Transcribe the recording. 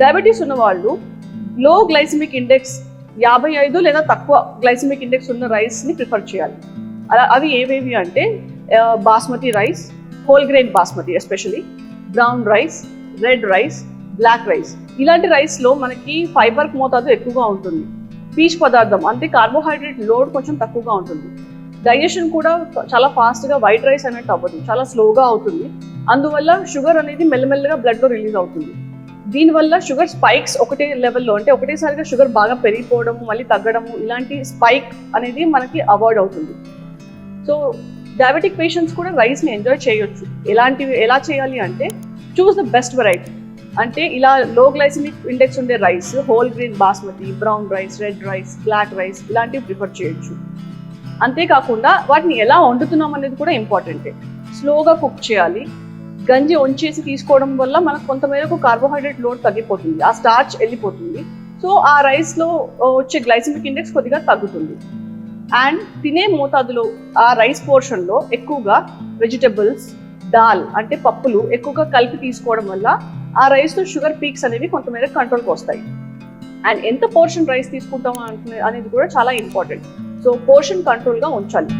Diabetes ఉన్న వాళ్ళు లో గ్లైసిమిక్ ఇండెక్స్ యాభై ఐదు లేదా తక్కువ గ్లైసిమిక్ ఇండెక్స్ ఉన్న రైస్ని ప్రిఫర్ చేయాలి. అలా అవి ఏవేవి అంటే basmati rice whole grain basmati especially brown rice red rice black rice ఇలాంటి రైస్లో మనకి ఫైబర్ మోతాదు ఎక్కువగా ఉంటుంది. పీచ్ పదార్థం అంటే కార్బోహైడ్రేట్ లోడ్ కొంచెం తక్కువగా ఉంటుంది. డైజెషన్ కూడా చాలా ఫాస్ట్గా వైట్ రైస్ అనేది అవ్వదు చాలా స్లోగా అవుతుంది. అందువల్ల షుగర్ అనేది మెల్లమెల్లగా బ్లడ్లో రిలీజ్ అవుతుంది. దీనివల్ల షుగర్ స్పైక్స్ ఒకటే లెవెల్లో అంటే ఒకటేసారిగా షుగర్ బాగా పెరిగిపోవడం మళ్ళీ తగ్గడము ఇలాంటి స్పైక్ అనేది మనకి అవాయిడ్ అవుతుంది. సో డయాబెటిక్ పేషెంట్స్ కూడా రైస్ని ఎంజాయ్ చేయొచ్చు. ఎలాంటివి ఎలా చేయాలి అంటే చూస్ ద బెస్ట్ వెరైటీ అంటే ఇలా లో గ్లైసిమిక్ ఇండెక్స్ ఉండే rice whole grain basmati brown rice red rice black rice ఇలాంటివి ప్రిఫర్ చేయొచ్చు. అంతేకాకుండా వాటిని ఎలా వండుతున్నాం అనేది కూడా ఇంపార్టెంటే స్లోగా కుక్ చేయాలి. గంజి వంచేసి తీసుకోవడం వల్ల మనకు కొంతమేరకు కార్బోహైడ్రేట్ లోడ్ తగ్గిపోతుంది. ఆ స్టార్చ్ వెళ్ళిపోతుంది. సో ఆ రైస్లో వచ్చే గ్లైసిమిక్ ఇండెక్స్ కొద్దిగా తగ్గుతుంది. అండ్ తినే మోతాదులో ఆ రైస్ పోర్షన్లో ఎక్కువగా వెజిటబుల్స్ దాల్ అంటే పప్పులు ఎక్కువగా కలిపి తీసుకోవడం వల్ల ఆ రైస్లో షుగర్ పీక్స్ అనేవి కొంతమేర కంట్రోల్కి వస్తాయి. అండ్ ఎంత పోర్షన్ రైస్ తీసుకుంటాం అనేది కూడా చాలా ఇంపార్టెంట్ సో పోర్షన్ కంట్రోల్గా ఉంచాలి.